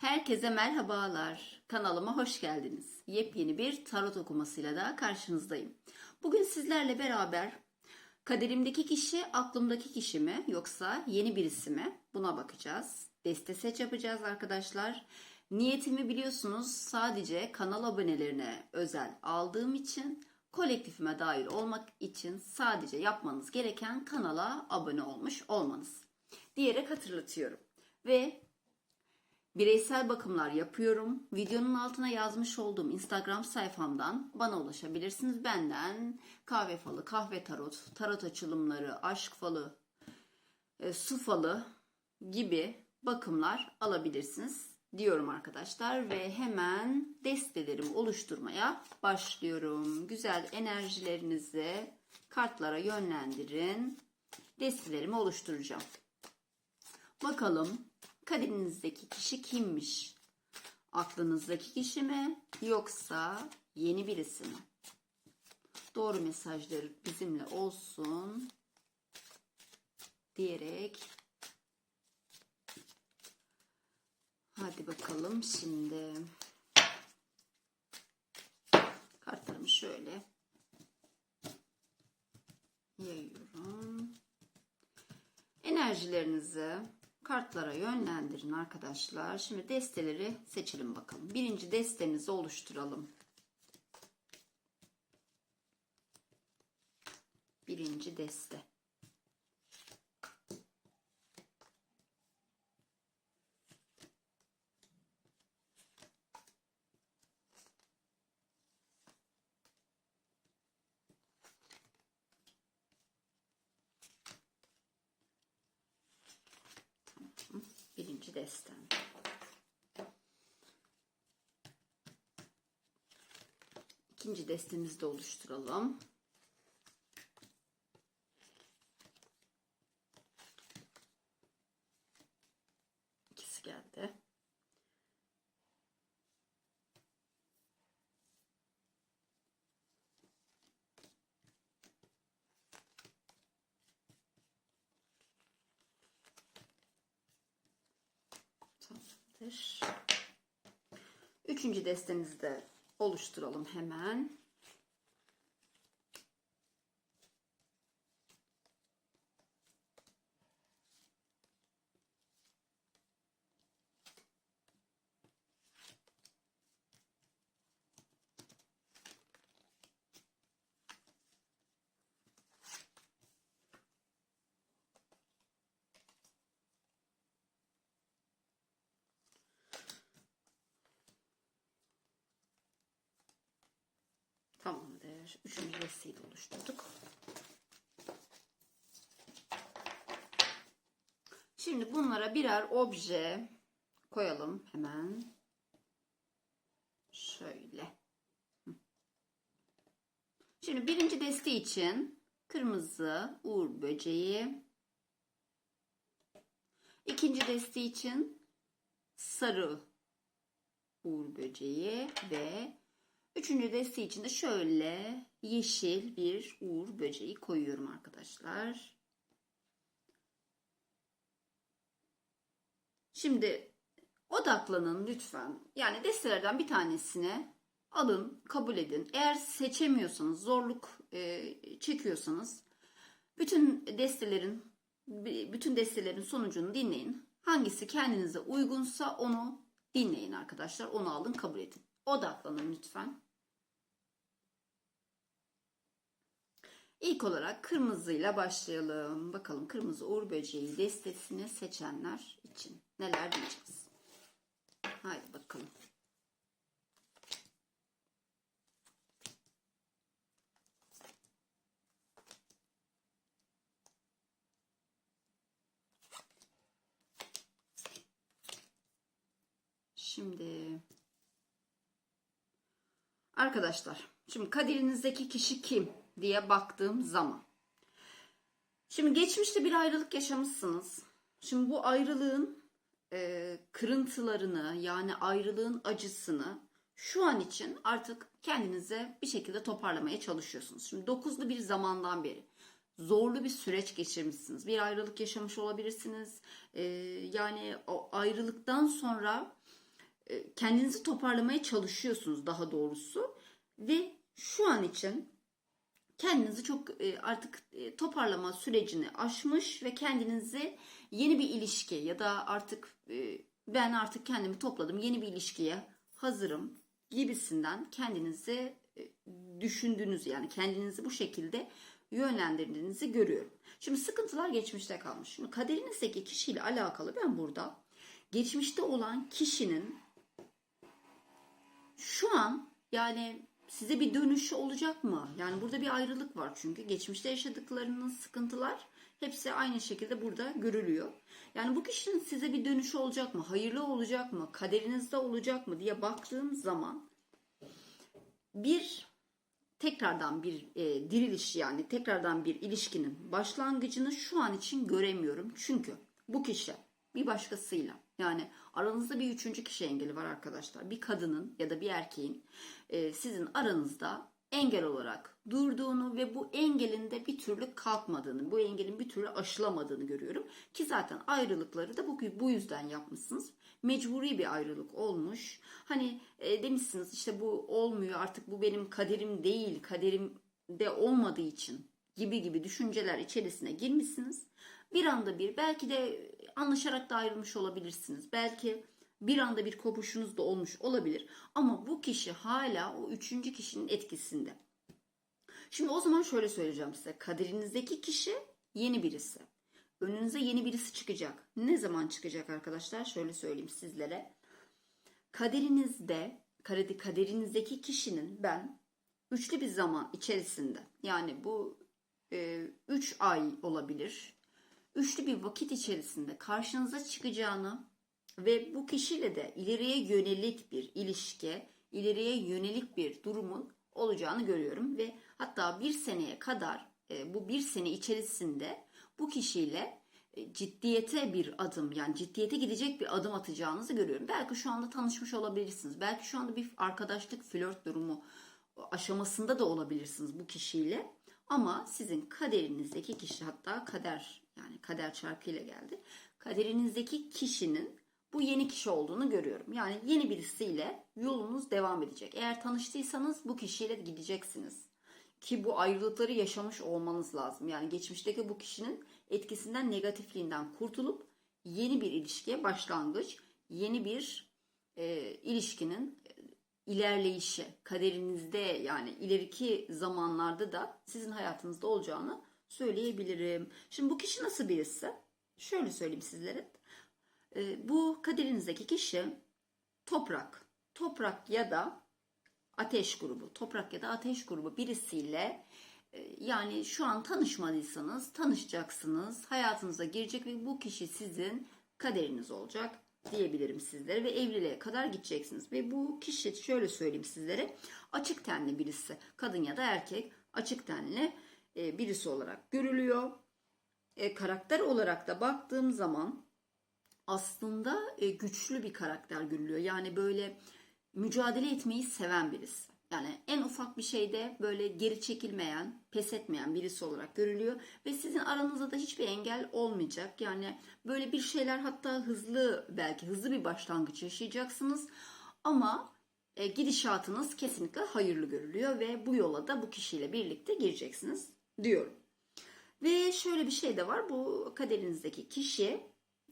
Herkese merhabalar. Kanalıma hoş geldiniz. Yepyeni bir tarot okumasıyla da karşınızdayım. Bugün sizlerle beraber kaderimdeki kişi aklımdaki kişi mi yoksa yeni birisi mi? Buna bakacağız. Deste seç yapacağız arkadaşlar. Niyetimi biliyorsunuz sadece kanal abonelerine özel aldığım için kolektifime dahil olmak için sadece yapmanız gereken kanala abone olmuş olmanız diyerek hatırlatıyorum. Ve Bireysel bakımlar yapıyorum. Videonun altına yazmış olduğum Instagram sayfamdan bana ulaşabilirsiniz. Benden kahve falı, kahve tarot, tarot açılımları, aşk falı, e, su falı gibi bakımlar alabilirsiniz diyorum arkadaşlar ve hemen destelerimi oluşturmaya başlıyorum. Güzel enerjilerinizi kartlara yönlendirin. Destelerimi oluşturacağım. Bakalım kaderinizdeki kişi kimmiş? Aklınızdaki kişi mi yoksa yeni birisi mi? Doğru mesajlar bizimle olsun diyerek hadi bakalım şimdi kartlarımı şöyle yayıyorum. Enerjilerinizi kartlara yönlendirin arkadaşlar. Şimdi desteleri seçelim bakalım. Birinci destemizi oluşturalım. Birinci deste. Birinci destem. İkinci destemizi de oluşturalım. İkisi geldi. Tamamdır. Üçüncü destemizi de oluşturalım hemen. Tamamdır. Üçüncü desteği de oluşturduk. Şimdi bunlara birer obje koyalım hemen. Şöyle. Şimdi birinci deste için kırmızı uğur böceği. İkinci deste için sarı uğur böceği ve Üçüncü deste için de şöyle yeşil bir uğur böceği koyuyorum arkadaşlar. Şimdi odaklanın lütfen. Yani destelerden bir tanesini alın, kabul edin. Eğer seçemiyorsanız, zorluk e, çekiyorsanız bütün destelerin bütün destelerin sonucunu dinleyin. Hangisi kendinize uygunsa onu dinleyin arkadaşlar. Onu alın, kabul edin. Odaklanın lütfen. İlk olarak kırmızıyla başlayalım. Bakalım kırmızı uğur böceği destesini seçenler için neler diyeceğiz. Haydi bakalım. Şimdi Arkadaşlar şimdi kaderinizdeki kişi kim diye baktığım zaman. Şimdi geçmişte bir ayrılık yaşamışsınız. Şimdi bu ayrılığın e, kırıntılarını yani ayrılığın acısını şu an için artık kendinize bir şekilde toparlamaya çalışıyorsunuz. Şimdi dokuzlu bir zamandan beri zorlu bir süreç geçirmişsiniz. Bir ayrılık yaşamış olabilirsiniz. E, yani o ayrılıktan sonra kendinizi toparlamaya çalışıyorsunuz daha doğrusu ve şu an için kendinizi çok e, artık e, toparlama sürecini aşmış ve kendinizi yeni bir ilişki ya da artık e, ben artık kendimi topladım yeni bir ilişkiye hazırım gibisinden kendinizi e, düşündüğünüz yani kendinizi bu şekilde yönlendirdiğinizi görüyorum. Şimdi sıkıntılar geçmişte kalmış. Şimdi kaderinizdeki kişiyle alakalı ben burada geçmişte olan kişinin şu an yani size bir dönüşü olacak mı? Yani burada bir ayrılık var çünkü geçmişte yaşadıklarınız sıkıntılar hepsi aynı şekilde burada görülüyor. Yani bu kişinin size bir dönüşü olacak mı? Hayırlı olacak mı? Kaderinizde olacak mı diye baktığım zaman bir tekrardan bir e, diriliş yani tekrardan bir ilişkinin başlangıcını şu an için göremiyorum. Çünkü bu kişi bir başkasıyla yani aranızda bir üçüncü kişi engeli var arkadaşlar. Bir kadının ya da bir erkeğin e, sizin aranızda engel olarak durduğunu ve bu engelin de bir türlü kalkmadığını, bu engelin bir türlü aşılamadığını görüyorum. Ki zaten ayrılıkları da bu, bu yüzden yapmışsınız. Mecburi bir ayrılık olmuş. Hani e, demişsiniz işte bu olmuyor artık bu benim kaderim değil, kaderim de olmadığı için gibi gibi düşünceler içerisine girmişsiniz. Bir anda bir belki de anlaşarak da ayrılmış olabilirsiniz. Belki bir anda bir kopuşunuz da olmuş olabilir. Ama bu kişi hala o üçüncü kişinin etkisinde. Şimdi o zaman şöyle söyleyeceğim size. Kaderinizdeki kişi yeni birisi. Önünüze yeni birisi çıkacak. Ne zaman çıkacak arkadaşlar? Şöyle söyleyeyim sizlere. Kaderinizde, kaderinizdeki kişinin ben üçlü bir zaman içerisinde yani bu 3 e, ay olabilir. Üçlü bir vakit içerisinde karşınıza çıkacağını ve bu kişiyle de ileriye yönelik bir ilişki, ileriye yönelik bir durumun olacağını görüyorum ve hatta bir seneye kadar e, bu bir sene içerisinde bu kişiyle e, ciddiyete bir adım yani ciddiyete gidecek bir adım atacağınızı görüyorum. Belki şu anda tanışmış olabilirsiniz. Belki şu anda bir arkadaşlık flört durumu aşamasında da olabilirsiniz bu kişiyle. Ama sizin kaderinizdeki kişi hatta kader yani kader çarkıyla geldi. Kaderinizdeki kişinin bu yeni kişi olduğunu görüyorum. Yani yeni birisiyle yolunuz devam edecek. Eğer tanıştıysanız bu kişiyle gideceksiniz. Ki bu ayrılıkları yaşamış olmanız lazım. Yani geçmişteki bu kişinin etkisinden, negatifliğinden kurtulup yeni bir ilişkiye başlangıç, yeni bir e, ilişkinin ilerleyişi, kaderinizde yani ileriki zamanlarda da sizin hayatınızda olacağını söyleyebilirim. Şimdi bu kişi nasıl birisi? Şöyle söyleyeyim sizlere. E, bu kaderinizdeki kişi toprak, toprak ya da ateş grubu, toprak ya da ateş grubu birisiyle e, yani şu an tanışmadıysanız tanışacaksınız, hayatınıza girecek ve bu kişi sizin kaderiniz olacak diyebilirim sizlere ve evliliğe kadar gideceksiniz. Ve bu kişi şöyle söyleyeyim sizlere açık tenli birisi kadın ya da erkek açık tenli e, birisi olarak görülüyor. E, karakter olarak da baktığım zaman aslında e, güçlü bir karakter görülüyor. Yani böyle mücadele etmeyi seven birisi. Yani en ufak bir şeyde böyle geri çekilmeyen, pes etmeyen birisi olarak görülüyor ve sizin aranızda da hiçbir engel olmayacak. Yani böyle bir şeyler hatta hızlı belki hızlı bir başlangıç yaşayacaksınız ama e, gidişatınız kesinlikle hayırlı görülüyor ve bu yola da bu kişiyle birlikte gireceksiniz diyorum. Ve şöyle bir şey de var. Bu kaderinizdeki kişi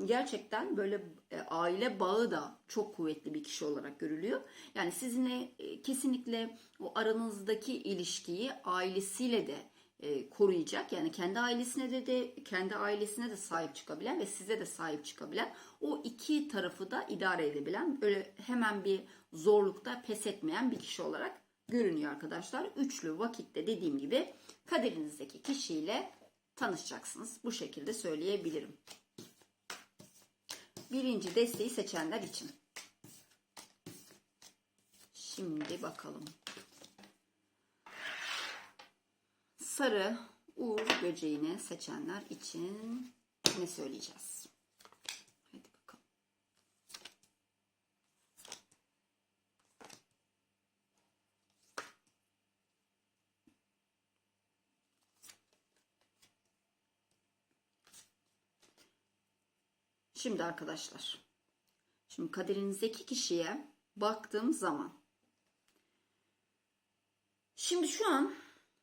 gerçekten böyle e, aile bağı da çok kuvvetli bir kişi olarak görülüyor. Yani sizinle kesinlikle o aranızdaki ilişkiyi ailesiyle de e, koruyacak. Yani kendi ailesine de de kendi ailesine de sahip çıkabilen ve size de sahip çıkabilen o iki tarafı da idare edebilen böyle hemen bir zorlukta pes etmeyen bir kişi olarak görünüyor arkadaşlar. Üçlü vakitte dediğim gibi kaderinizdeki kişiyle tanışacaksınız. Bu şekilde söyleyebilirim birinci desteği seçenler için. Şimdi bakalım. Sarı uğur böceğini seçenler için ne söyleyeceğiz? Şimdi arkadaşlar. Şimdi kaderinizdeki kişiye baktığım zaman şimdi şu an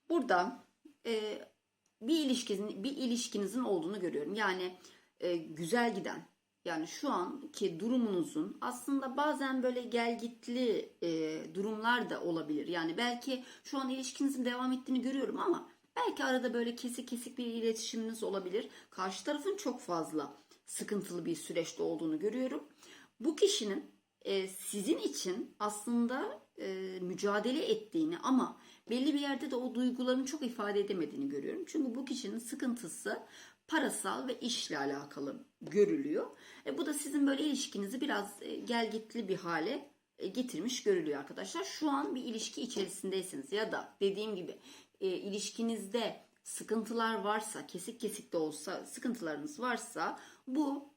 burada e, bir ilişkinizin bir ilişkinizin olduğunu görüyorum. Yani e, güzel giden yani şu anki durumunuzun aslında bazen böyle gelgitli e, durumlar da olabilir. Yani belki şu an ilişkinizin devam ettiğini görüyorum ama belki arada böyle kesik kesik bir iletişiminiz olabilir. Karşı tarafın çok fazla sıkıntılı bir süreçte olduğunu görüyorum. Bu kişinin e, sizin için aslında e, mücadele ettiğini ama belli bir yerde de o duygularını çok ifade edemediğini görüyorum. Çünkü bu kişinin sıkıntısı parasal ve işle alakalı görülüyor. E, bu da sizin böyle ilişkinizi biraz e, gelgitli bir hale e, getirmiş görülüyor arkadaşlar. Şu an bir ilişki içerisindeyseniz ya da dediğim gibi e, ilişkinizde sıkıntılar varsa, kesik kesik de olsa sıkıntılarınız varsa bu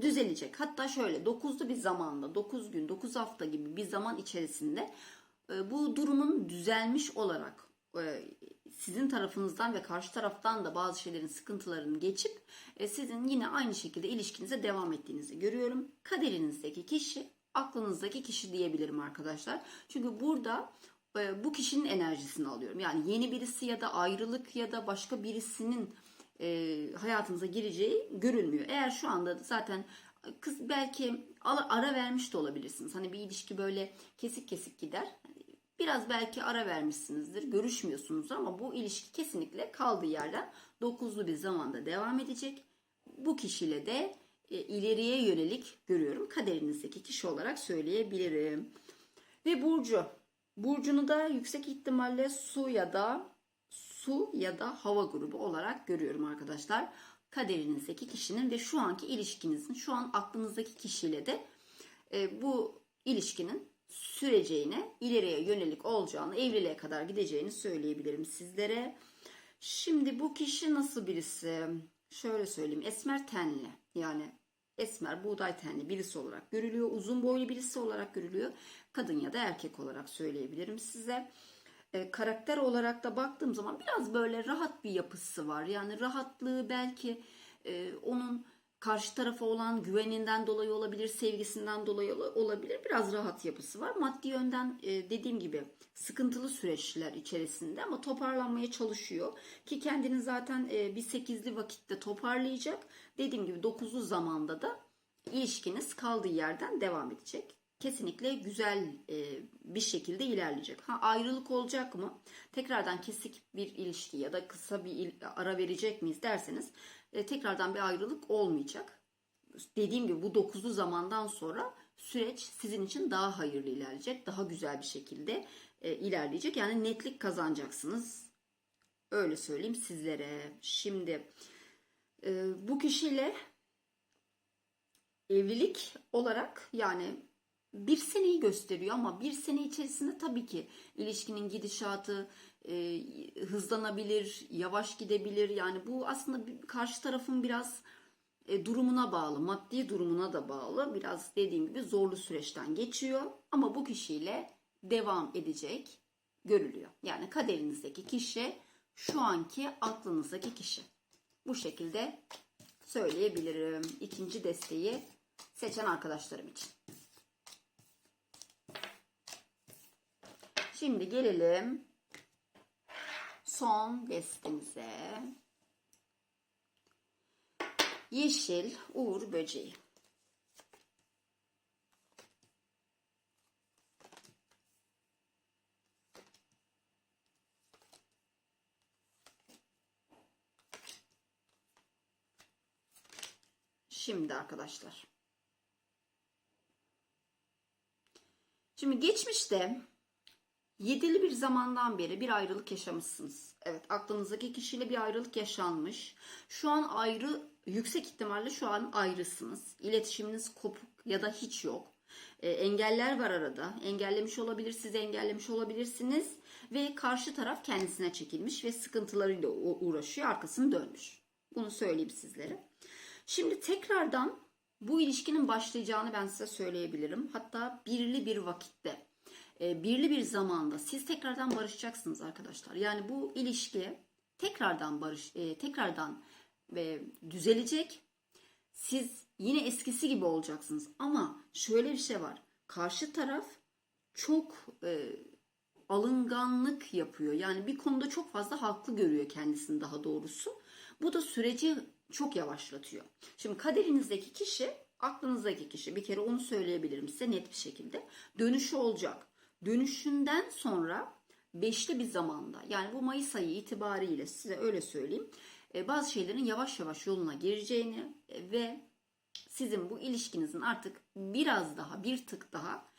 düzelecek. Hatta şöyle 9'lu bir zamanda 9 gün 9 hafta gibi bir zaman içerisinde e, bu durumun düzelmiş olarak e, sizin tarafınızdan ve karşı taraftan da bazı şeylerin sıkıntılarını geçip e, sizin yine aynı şekilde ilişkinize devam ettiğinizi görüyorum. Kaderinizdeki kişi aklınızdaki kişi diyebilirim arkadaşlar. Çünkü burada bu kişinin enerjisini alıyorum. Yani yeni birisi ya da ayrılık ya da başka birisinin e, hayatınıza gireceği görülmüyor. Eğer şu anda zaten kız belki ara vermiş de olabilirsiniz. Hani bir ilişki böyle kesik kesik gider. Biraz belki ara vermişsinizdir. Görüşmüyorsunuz ama bu ilişki kesinlikle kaldığı yerden dokuzlu bir zamanda devam edecek. Bu kişiyle de e, ileriye yönelik görüyorum. Kaderinizdeki kişi olarak söyleyebilirim. Ve Burcu. Burcu'nu da yüksek ihtimalle su ya da su ya da hava grubu olarak görüyorum arkadaşlar. Kaderinizdeki kişinin ve şu anki ilişkinizin, şu an aklınızdaki kişiyle de e, bu ilişkinin süreceğine, ileriye yönelik olacağını, evliliğe kadar gideceğini söyleyebilirim sizlere. Şimdi bu kişi nasıl birisi? Şöyle söyleyeyim. Esmer tenli. Yani esmer, buğday tenli birisi olarak görülüyor. Uzun boylu birisi olarak görülüyor. Kadın ya da erkek olarak söyleyebilirim size. E, karakter olarak da baktığım zaman biraz böyle rahat bir yapısı var. Yani rahatlığı belki e, onun karşı tarafa olan güveninden dolayı olabilir, sevgisinden dolayı olabilir. Biraz rahat yapısı var. Maddi yönden e, dediğim gibi sıkıntılı süreçler içerisinde ama toparlanmaya çalışıyor. Ki kendini zaten e, bir sekizli vakitte toparlayacak. Dediğim gibi dokuzlu zamanda da ilişkiniz kaldığı yerden devam edecek. Kesinlikle güzel e, bir şekilde ilerleyecek. Ha ayrılık olacak mı? Tekrardan kesik bir ilişki ya da kısa bir ara verecek miyiz derseniz e, tekrardan bir ayrılık olmayacak. Dediğim gibi bu dokuzlu zamandan sonra süreç sizin için daha hayırlı ilerleyecek. Daha güzel bir şekilde e, ilerleyecek. Yani netlik kazanacaksınız. Öyle söyleyeyim sizlere. Şimdi e, bu kişiyle evlilik olarak yani bir seneyi gösteriyor ama bir sene içerisinde tabii ki ilişkinin gidişatı e, hızlanabilir, yavaş gidebilir. Yani bu aslında karşı tarafın biraz e, durumuna bağlı, maddi durumuna da bağlı. Biraz dediğim gibi zorlu süreçten geçiyor ama bu kişiyle devam edecek görülüyor. Yani kaderinizdeki kişi şu anki aklınızdaki kişi. Bu şekilde söyleyebilirim. İkinci desteği seçen arkadaşlarım için. Şimdi gelelim son destemize. Yeşil uğur böceği. Şimdi arkadaşlar. Şimdi geçmişte Yedili bir zamandan beri bir ayrılık yaşamışsınız. Evet aklınızdaki kişiyle bir ayrılık yaşanmış. Şu an ayrı yüksek ihtimalle şu an ayrısınız. İletişiminiz kopuk ya da hiç yok. E, engeller var arada. Engellemiş olabilir, siz engellemiş olabilirsiniz. Ve karşı taraf kendisine çekilmiş ve sıkıntılarıyla uğraşıyor, arkasını dönmüş. Bunu söyleyeyim sizlere. Şimdi tekrardan bu ilişkinin başlayacağını ben size söyleyebilirim. Hatta birli bir vakitte e, birli bir zamanda siz tekrardan barışacaksınız arkadaşlar. Yani bu ilişki tekrardan barış e, tekrardan e, düzelecek. Siz yine eskisi gibi olacaksınız. Ama şöyle bir şey var. karşı taraf çok e, alınganlık yapıyor. Yani bir konuda çok fazla haklı görüyor kendisini daha doğrusu. Bu da süreci çok yavaşlatıyor. Şimdi kaderinizdeki kişi, aklınızdaki kişi bir kere onu söyleyebilirim size net bir şekilde. Dönüşü olacak. Dönüşünden sonra beşli bir zamanda yani bu Mayıs ayı itibariyle size öyle söyleyeyim. e, Bazı şeylerin yavaş yavaş yoluna gireceğini ve sizin bu ilişkinizin artık biraz daha bir tık daha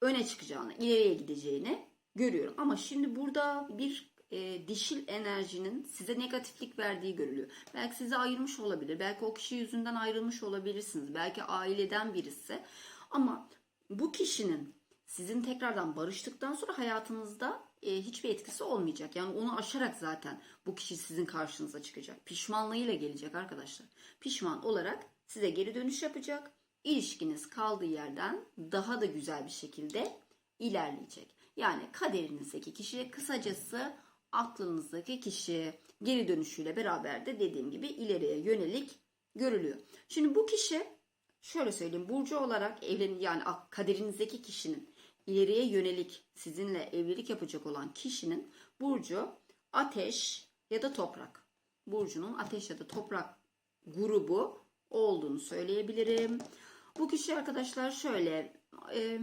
öne çıkacağını, ileriye gideceğini görüyorum. Ama şimdi burada bir e, dişil enerjinin size negatiflik verdiği görülüyor. Belki sizi ayırmış olabilir. Belki o kişi yüzünden ayrılmış olabilirsiniz. Belki aileden birisi. Ama bu kişinin sizin tekrardan barıştıktan sonra hayatınızda e, hiçbir etkisi olmayacak. Yani onu aşarak zaten bu kişi sizin karşınıza çıkacak. Pişmanlığıyla gelecek arkadaşlar. Pişman olarak size geri dönüş yapacak. İlişkiniz kaldığı yerden daha da güzel bir şekilde ilerleyecek. Yani kaderinizdeki kişi kısacası aklınızdaki kişi geri dönüşüyle beraber de dediğim gibi ileriye yönelik görülüyor. Şimdi bu kişi şöyle söyleyeyim burcu olarak evlen yani kaderinizdeki kişinin ileriye yönelik sizinle evlilik yapacak olan kişinin burcu ateş ya da toprak. Burcunun ateş ya da toprak grubu olduğunu söyleyebilirim. Bu kişi arkadaşlar şöyle e,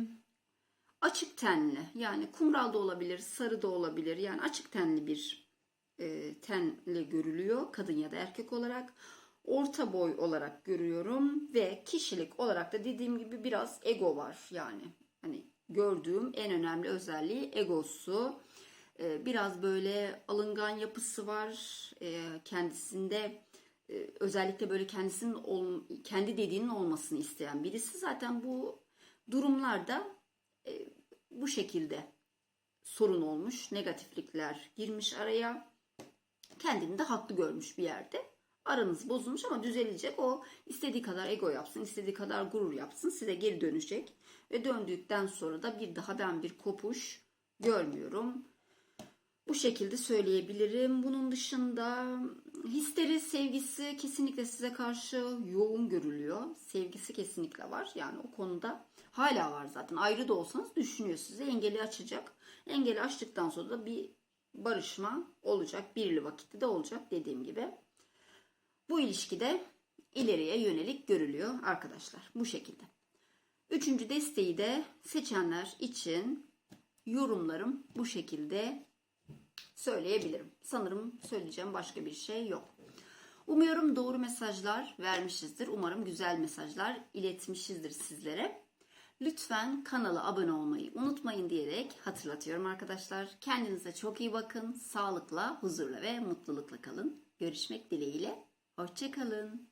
açık tenli yani kumral da olabilir, sarı da olabilir. Yani açık tenli bir e, tenle görülüyor kadın ya da erkek olarak. Orta boy olarak görüyorum ve kişilik olarak da dediğim gibi biraz ego var yani. Hani gördüğüm en önemli özelliği egosu. E, biraz böyle alıngan yapısı var. E, kendisinde e, özellikle böyle kendisinin kendi dediğinin olmasını isteyen birisi. Zaten bu durumlarda e, bu şekilde sorun olmuş, negatiflikler girmiş araya. Kendini de haklı görmüş bir yerde. Aranız bozulmuş ama düzelecek. O istediği kadar ego yapsın, istediği kadar gurur yapsın. Size geri dönecek. Ve döndükten sonra da bir daha ben bir kopuş görmüyorum. Bu şekilde söyleyebilirim. Bunun dışında histeri, sevgisi kesinlikle size karşı yoğun görülüyor. Sevgisi kesinlikle var. Yani o konuda hala var zaten. Ayrı da olsanız düşünüyor size. Engeli açacak. Engeli açtıktan sonra da bir barışma olacak. Birli vakitte de olacak dediğim gibi. Bu ilişkide ileriye yönelik görülüyor arkadaşlar. Bu şekilde. Üçüncü desteği de seçenler için yorumlarım bu şekilde söyleyebilirim. Sanırım söyleyeceğim başka bir şey yok. Umuyorum doğru mesajlar vermişizdir. Umarım güzel mesajlar iletmişizdir sizlere. Lütfen kanala abone olmayı unutmayın diyerek hatırlatıyorum arkadaşlar. Kendinize çok iyi bakın. Sağlıkla, huzurla ve mutlulukla kalın. Görüşmek dileğiyle. Hoşçakalın.